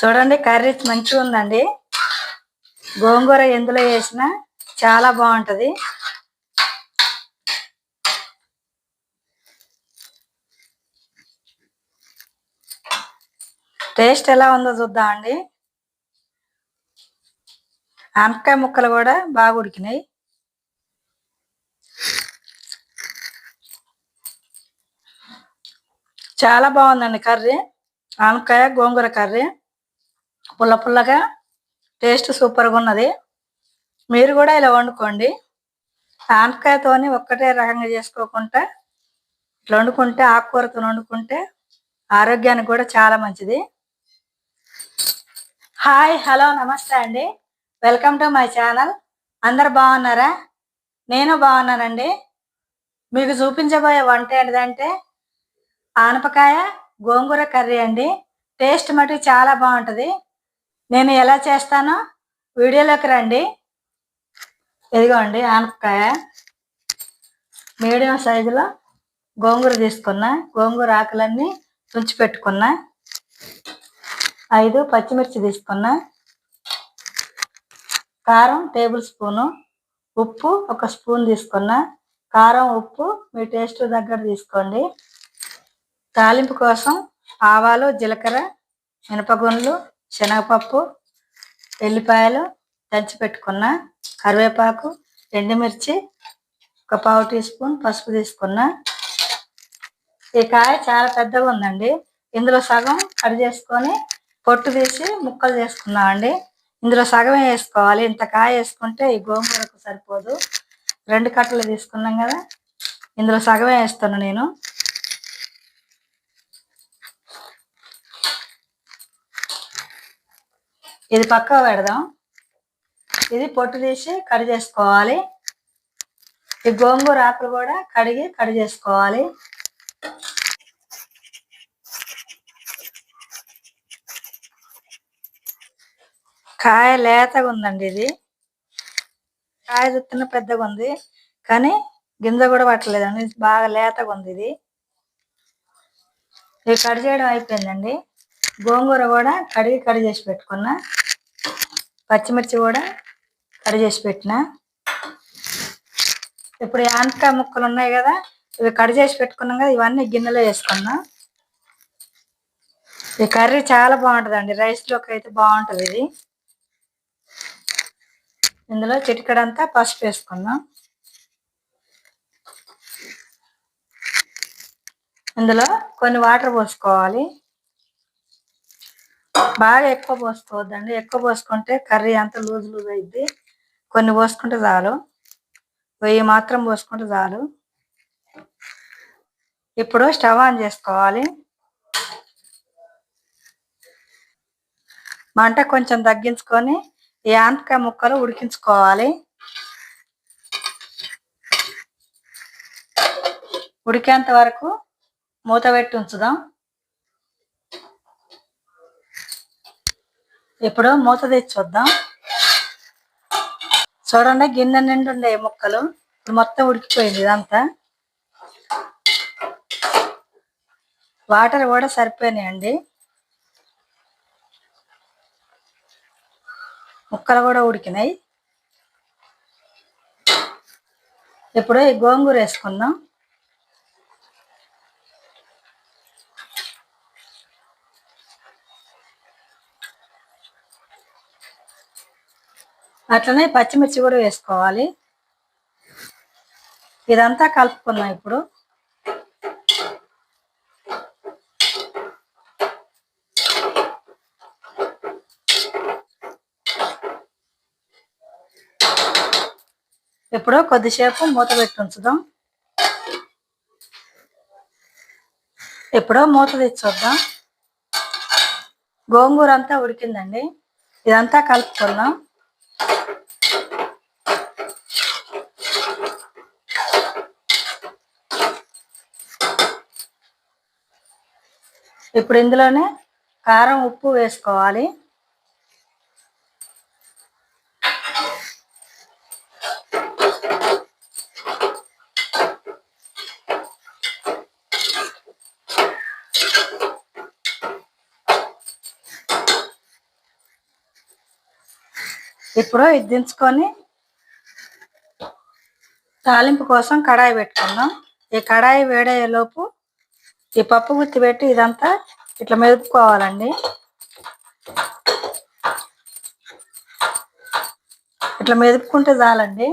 చూడండి కర్రీ మంచిగా ఉందండి. గోంగూర ఎందులో వేసినా చాలా బాగుంటది. టేస్ట్ ఎలా ఉందో చూద్దామండి ఆనపకాయ ముక్కలు కూడా బాగా ఉడికినాయి. చాలా బాగుందండి కర్రీ. ఆనపకాయ గోంగూర కర్రీ. పుల్ల పుల్లగా టేస్ట్ సూపర్గా ఉన్నది. మీరు కూడా ఇలా వండుకోండి. ఆనపకాయతోని ఒక్కటే రకంగా చేసుకోకుండా ఇట్లా వండుకుంటే ఆకుకూరతో వండుకుంటే ఆరోగ్యానికి కూడా చాలా మంచిది. హాయ్ హలో నమస్తే అండి. Welcome to my channel. అందరు బాగున్నారా? నేను బాగున్నానండి. మీకు చూపించబోయే వంట ఏంటిదంటే ఆనపకాయ గోంగూర కర్రీ అండి. టేస్ట్ మటుకు చాలా బాగుంటుంది. నేను ఎలా చేస్తానో వీడియోలోకి రండి. ఇదిగోండి ఆనపకాయ. మీడియం సైజులో గోంగూర తీసుకున్నా. గోంగూర ఆకులన్నీ తుంచి పెట్టుకున్నా. ఐదు పచ్చిమిర్చి తీసుకున్నా. కారం టేబుల్ స్పూను. ఉప్పు ఒక స్పూన్ తీసుకున్నా. కారం ఉప్పు మీ టేస్ట్ దగ్గర తీసుకోండి. తాలింపు కోసం ఆవాలు జీలకర్ర మినపగుండ్లు శనగపప్పు ఎల్లిపాయలు దంచి పెట్టుకున్న కరివేపాకు ఎండుమిర్చి ఒక పావు టీ స్పూన్ పసుపు తీసుకున్న. ఈ కాయ చాలా పెద్దగా ఉందండి. ఇందులో సగం కట్ చేసుకొని పొట్టు తీసి ముక్కలు చేసుకున్నామండి ఇందులో సగమే వేసుకోవాలి. ఇంత కాయ వేసుకుంటే ఈ గోంగూరకు సరిపోదు. రెండు కట్టలు తీసుకున్నాం కదా. ఇందులో సగమే వేస్తాను నేను. ఇది పక్క పెడదాం. ఇది పొట్టు తీసి కడి చేసుకోవాలి. ఈ గోంగూర ఆకులు కూడా కడిగి కడి చేసుకోవాలి. కాయ లేతగా ఉందండి ఇది. కాయ దుత్తున పెద్దగా ఉంది. కానీ గింజ కూడా పట్టలేదండి. బాగా లేతగా ఉంది ఇది. ఇది కడి చేయడం అయిపోయిందండి. గోంగూర కూడా కడిగి కడి చేసి పెట్టుకున్నా. పచ్చిమిర్చి కూడా కడి చేసి పెట్టిన. ఇప్పుడు ఆనపకాయ ముక్కలు ఉన్నాయి కదా ఇవి కడి చేసి పెట్టుకున్నాం కదా ఇవన్నీ గిన్నెలో వేసుకున్నా. ఈ కర్రీ చాలా బాగుంటుందండి రైస్లోకి అయితే బాగుంటుంది ఇది. ఇందులో చిటికడంతా పసుపు వేసుకుందాం ఇందులో కొన్ని వాటర్ పోసుకోవాలి. బాగా ఎక్కువ పోసుకోవద్దండి. ఎక్కువ పోసుకుంటే కర్రీ అంత లూజ్ లూజ్ అయిద్ది. కొన్ని పోసుకుంటే చాలు. వెయ్యి మాత్రం పోసుకుంటే చాలు. ఇప్పుడు స్టవ్ ఆన్ చేసుకోవాలి. మంట కొంచెం తగ్గించుకొని ఈ ఆనపకాయ ముక్కలు ఉడికించుకోవాలి. ఉడికేంత వరకు మూత పెట్టి ఉంచుదాం. ఇప్పుడు మూత తెచ్చి చూద్దాం చూడండి గిన్నె నిండు ఉండే ముక్కలు. మొత్తం ఉడికిపోయింది ఇదంతా. వాటర్ కూడా సరిపోయినాయండి. ముక్కలు కూడా ఉడికినాయి. ఇప్పుడు ఈ గోంగూర వేసుకుందాం. అట్లనే పచ్చిమిర్చి కూడా వేసుకోవాలి. ఇదంతా కలుపుకున్నాం ఇప్పుడు. ఇప్పుడు కొద్దిసేపు మూత పెట్టి ఉంచుదాం. ఇప్పుడు మూత తెచ్చొద్దాం గోంగూర అంతా ఉడికిందండి. ఇదంతా కలుపుకుందాం. ఇప్పుడు ఇందులోనే కారం ఉప్పు వేసుకోవాలి. ఇప్పుడు ఇది దించుకొని తాలింపు కోసం కడాయి పెట్టుకుందాం. ఈ కడాయి వేడయ్యే లోపు ఈ పప్పు గుత్తి పెట్టి ఇదంతా ఇట్లా మెదుపుకోవాలండి. ఇట్లా మెదుపుకుంటే చాలండి.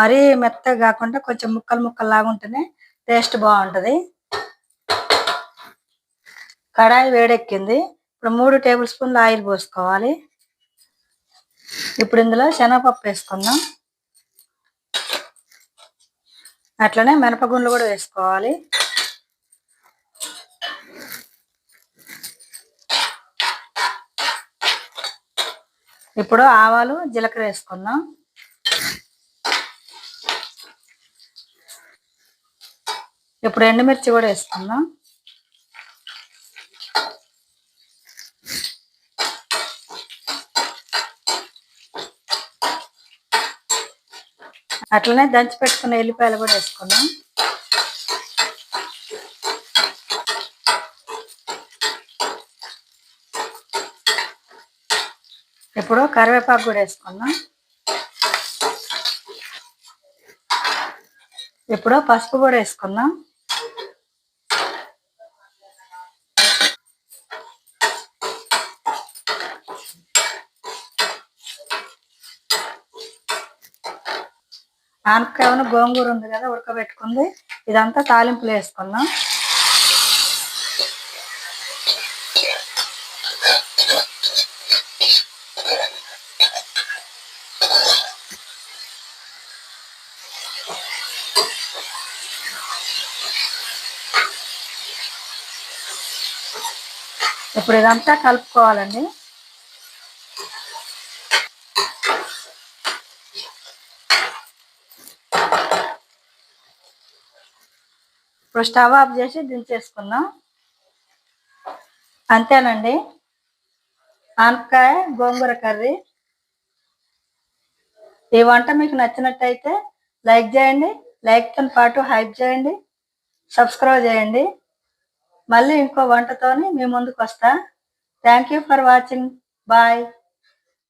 మరీ మెత్తగా కాకుండా కొంచెం ముక్కలు ముక్కలు లాగా ఉంటేనే టేస్ట్ బాగుంటుంది. కడాయి వేడెక్కింది. ఇప్పుడు మూడు టేబుల్ స్పూన్లు ఆయిల్ పోసుకోవాలి. ఇప్పుడు ఇందులో శనగపప్పు వేసుకుందాం. అట్లనే మినపగుండ్లు కూడా వేసుకోవాలి. ఇప్పుడు ఆవాలు జీలకర్ర వేసుకుందాం. ఇప్పుడు ఎండుమిర్చి కూడా వేసుకుందాం. అట్లనే దంచి పెట్టుకున్న ఎల్లిపాయలు కూడా వేసుకున్నాం ఇప్పుడు కరివేపాకు కూడా వేసుకున్నాం ఇప్పుడు పసుపు కూడా వేసుకుందాం. ఆనపకాయ గోంగూర ఉంది కదా ఉడకబెట్టుకుంది. ఇదంతా తాలింపులు వేసుకుందాం. ఇప్పుడు ఇదంతా కలుపుకోవాలండి. ఇప్పుడు స్టవ్ ఆఫ్ చేసి దించేసుకుందాం. అంతేనండి. ఆనపకాయ గోంగూర కర్రీ. ఈ వంట మీకు నచ్చినట్టయితే లైక్ చేయండి లైక్తో పాటు హైప్ చేయండి సబ్స్క్రైబ్ చేయండి. మళ్ళీ ఇంకో వంటతోని మీ ముందుకు వస్తా thank you for watching. Bye.